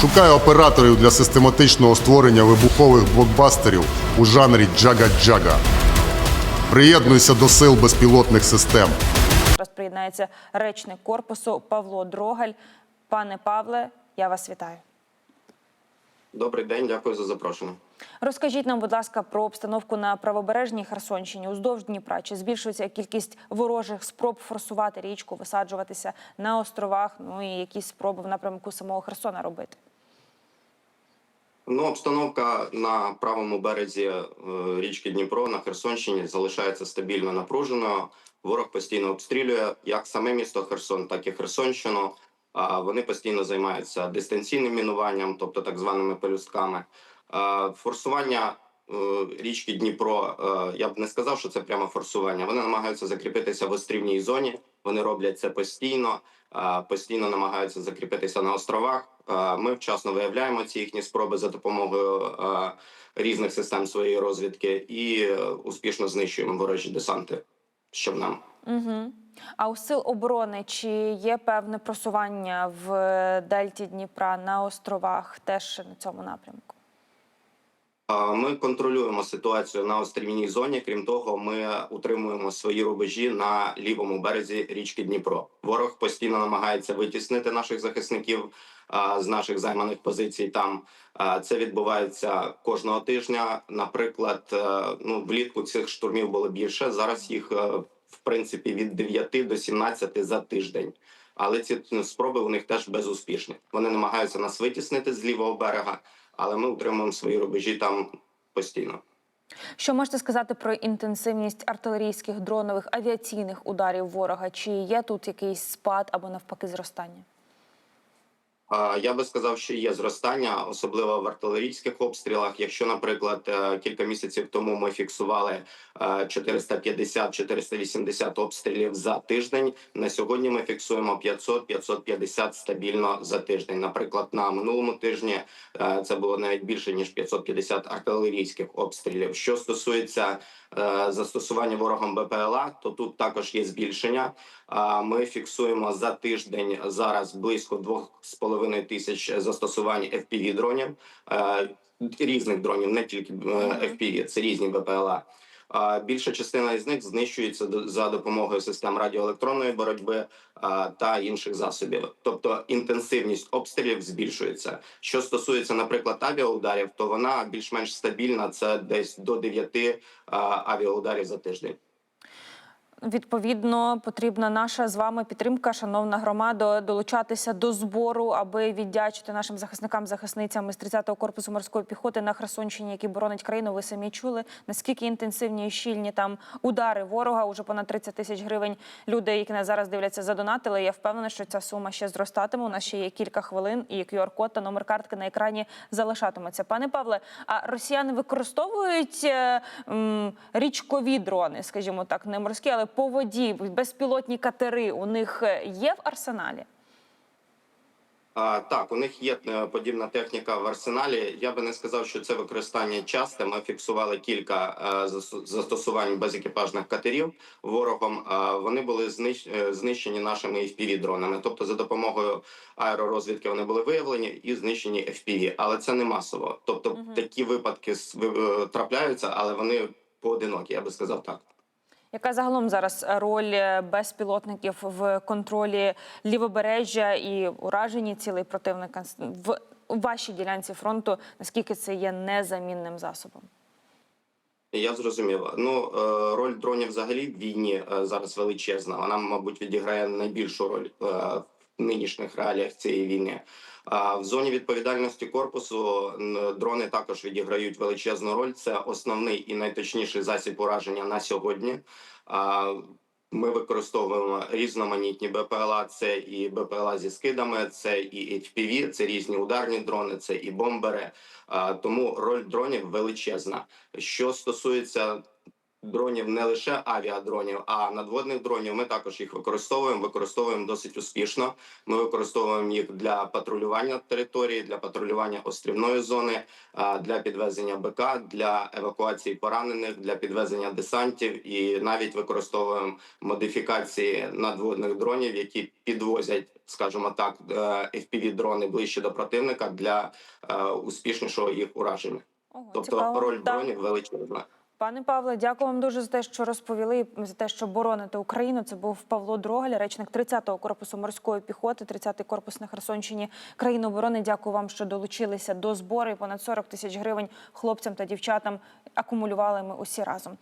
Шукаю операторів для систематичного створення вибухових блокбастерів у жанрі джага-джага. Приєднуйся до сил безпілотних систем. Розприєднається приєднається речник корпусу Павло Дрогаль. Пане Павле, я вас вітаю. Добрий день, дякую за запрошення. Розкажіть нам, будь ласка, про обстановку на правобережній Херсонщині уздовж Дніпра. Чи збільшується кількість ворожих спроб форсувати річку, висаджуватися на островах? Ну і якісь спроби в напрямку самого Херсона робити? Ну, обстановка на правому березі е, річки Дніпро на Херсонщині залишається стабільно напруженою. Ворог постійно обстрілює як саме місто Херсон, так і Херсонщину. Вони постійно займаються дистанційним мінуванням, тобто так званими пелюстками. Форсування е, річки Дніпро. е, Я б не сказав, що це прямо форсування. Вони намагаються закріпитися в острівній зоні. Вони роблять це постійно, постійно намагаються закріпитися на островах. Ми вчасно виявляємо ці їхні спроби за допомогою різних систем своєї розвідки і е, успішно знищуємо ворожі десанти з нам. Угу. А у сил оборони чи є певне просування в дельті Дніпра на островах теж на цьому напрямку? Ми контролюємо ситуацію на острівній зоні. Крім того, ми утримуємо свої рубежі на лівому березі річки Дніпро. Ворог постійно намагається витіснити наших захисників з наших займаних позицій. Там це відбувається кожного тижня. Наприклад, е, ну влітку цих штурмів було більше. Зараз їх е, в принципі від 9 до 17 за тиждень. Але ці спроби у них теж безуспішні. Вони намагаються нас витіснити з лівого берега, але ми утримуємо свої рубежі там постійно. Що можете сказати про інтенсивність артилерійських дронових авіаційних ударів ворога? Чи є тут якийсь спад або навпаки зростання? Я би сказав, що є зростання, особливо в артилерійських обстрілах. Якщо, наприклад, е, кілька місяців тому ми фіксували е, 450-480 обстрілів за тиждень. На сьогодні ми фіксуємо 500-550 стабільно за тиждень. Наприклад, на минулому тижні е, це було навіть більше ніж 550 артилерійських обстрілів. Що стосується е, застосування ворогом БПЛА, то тут також є збільшення. Ми фіксуємо за тиждень зараз близько 2,5 тисяч застосувань fpv дронів е, різних дронів, не тільки е, FPV, це різні БПЛА. Більша частина із них знищується за допомогою систем радіоелектронної боротьби та інших засобів. Тобто інтенсивність обстрілів збільшується. Що стосується, наприклад, авіаударів, то вона більш-менш стабільна. Це десь до 9 авіаударів за тиждень. Відповідно, потрібна наша з вами підтримка, шановна громада, долучатися до збору, аби віддячити нашим захисникам, захисницям із 30-го корпусу морської піхоти на Херсонщині, які боронить країну. Ви самі чули наскільки інтенсивні і щільні там удари ворога. Уже понад 30 тисяч гривень. Люди, які нас зараз дивляться, задонатили. Я впевнена, що ця сума ще зростатиме. У нас ще є кілька хвилин, і QR-код та номер картки на екрані залишатиметься. Пане Павле, а росіяни використовують е, м, річкові дрони, скажімо так, не морські, але по воді, безпілотні катери у них е, є в арсеналі? А, так, у них є е, подібна техніка в арсеналі. Я би не сказав, що це використання часте. Ми фіксували кілька е, зас- застосувань безекіпажних катерів ворогом. А вони були знищ- знищені нашими fpv дронами. Тобто, за допомогою аеророзвідки вони були виявлені і знищені FPV. Але це не масово. Тобто, такі випадки трапляються, але вони поодинокі. Я би сказав так. Яка загалом зараз роль е, безпілотників в контролі лівобережжя і ураженні цілей противника в вашій ділянці фронту? Наскільки це є незамінним засобом? Я зрозумів. Ну е, роль дронів взагалі в війні е, зараз величезна. Вона, мабуть, відіграє найбільшу роль в нинішніх реаліях цієї війни. В зоні відповідальності корпусу дрони також відіграють величезну роль. Це основний і найточніший засіб ураження на сьогодні. Ми використовуємо різноманітні БПЛА. Це і БПЛА зі скидами, це і HPV, це різні ударні дрони, це і бомбери. Тому роль дронів величезна. Що стосується дронів не лише авіадронів, а надводних дронів. Ми також їх використовуємо. Використовуємо досить успішно. Ми використовуємо їх для патрулювання території, для патрулювання острівної зони, а, для підвезення БК, для евакуації поранених, для підвезення десантів і навіть використовуємо модифікації надводних дронів, які підвозять, скажімо так, fpv дрони ближче до противника для е, успішнішого їх ураження. Ого, Тобто цікаво. роль Так. дронів величезна. Пане Павле, дякую вам дуже за те, що розповіли за те, що бороните Україну. Це був Павло Дрогаль, речник 30-го корпусу морської піхоти, 30-й корпус на Херсонщині країни оборони. Дякую вам, що долучилися до збору. Понад 40 тисяч гривень хлопцям та дівчатам акумулювали ми усі разом.